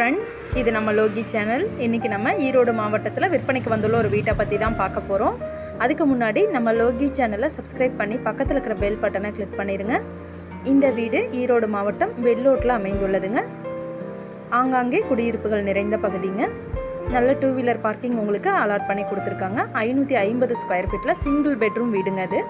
Friends இது நம்ம Loki channel. இன்றைக்கி நம்ம ஈரோடு மாவட்டத்தில் விற்பனைக்கு வந்துள்ள ஒரு வீட்டை பற்றி தான் பார்க்க போகிறோம் அதுக்கு முன்னாடி நம்ம லோகி சேனலை சப்ஸ்கிரைப் பண்ணி பக்கத்தில் இருக்கிற பெல் பட்டனை கிளிக் பண்ணிடுங்க இந்த வீடு ஈரோடு மாவட்டம் வெள்ளோட்டில் அமைந்துள்ளதுங்க. ஆங்காங்கே குடியிருப்புகள் நிறைந்த பகுதிங்க. நல்ல டூ வீலர் பார்க்கிங் உங்களுக்கு அலாட் பண்ணி கொடுத்துருக்காங்க. ஐநூற்றி ஐம்பது ஸ்கொயர் ஃபீட்டில் சிங்கிள் பெட்ரூம் வீடுங்க அது.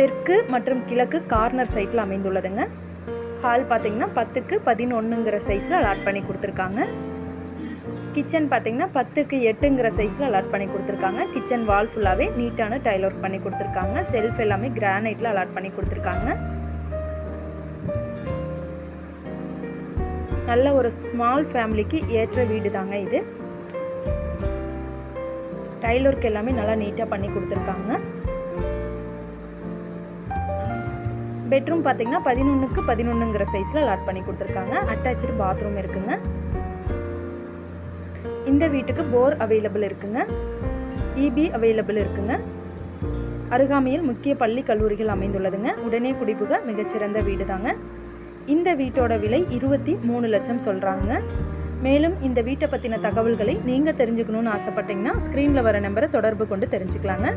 தெற்கு மற்றும் கிழக்கு கார்னர் சைட்டில் அமைந்துள்ளதுங்க. ஹால் பார்த்தீங்கன்னா பத்துக்கு பதினொன்றுங்கிற சைஸில் அலாட் பண்ணி கொடுத்துருக்காங்க. கிச்சன் பார்த்தீங்கன்னா பத்துக்கு எட்டுங்கிற சைஸில் அலாட் பண்ணி கொடுத்துருக்காங்க. கிச்சன் வால் ஃபுல்லாகவே நீட்டான டைல் ஒர்க் பண்ணி கொடுத்துருக்காங்க. செல்ஃப் எல்லாமே கிரானைட்டில் அலாட் பண்ணி கொடுத்துருக்காங்க. நல்ல ஒரு ஸ்மால் ஃபேமிலிக்கு ஏற்ற வீடு தாங்க இது. டைல் ஒர்க் எல்லாமே நல்லா நீட்டாக பண்ணி கொடுத்துருக்காங்க. பெட்ரூம் பார்த்தீங்கன்னா பதினொன்றுக்கு பதினொன்றுங்கிற சைஸில் அலாட் பண்ணி கொடுத்துருக்காங்க. அட்டாச்சு பாத்ரூம் இருக்குங்க. இந்த வீட்டுக்கு போர் அவைலபிள் இருக்குங்க. இபி அவைலபிள் இருக்குங்க. அருகாமையில் முக்கிய பள்ளி கல்லூரிகள் அமைந்துள்ளதுங்க. உடனே குடிபுக மிகச்சிறந்த வீடு தாங்க இந்த வீட்டோட விலை இருபத்தி மூணு லட்சம் சொல்கிறாங்க மேலும் இந்த வீட்டை பற்றின தகவல்களை நீங்கள் தெரிஞ்சுக்கணுன்னு ஆசைப்பட்டீங்கன்னா ஸ்க்ரீனில் வர நம்பரை தொடர்பு கொண்டு தெரிஞ்சுக்கலாங்க.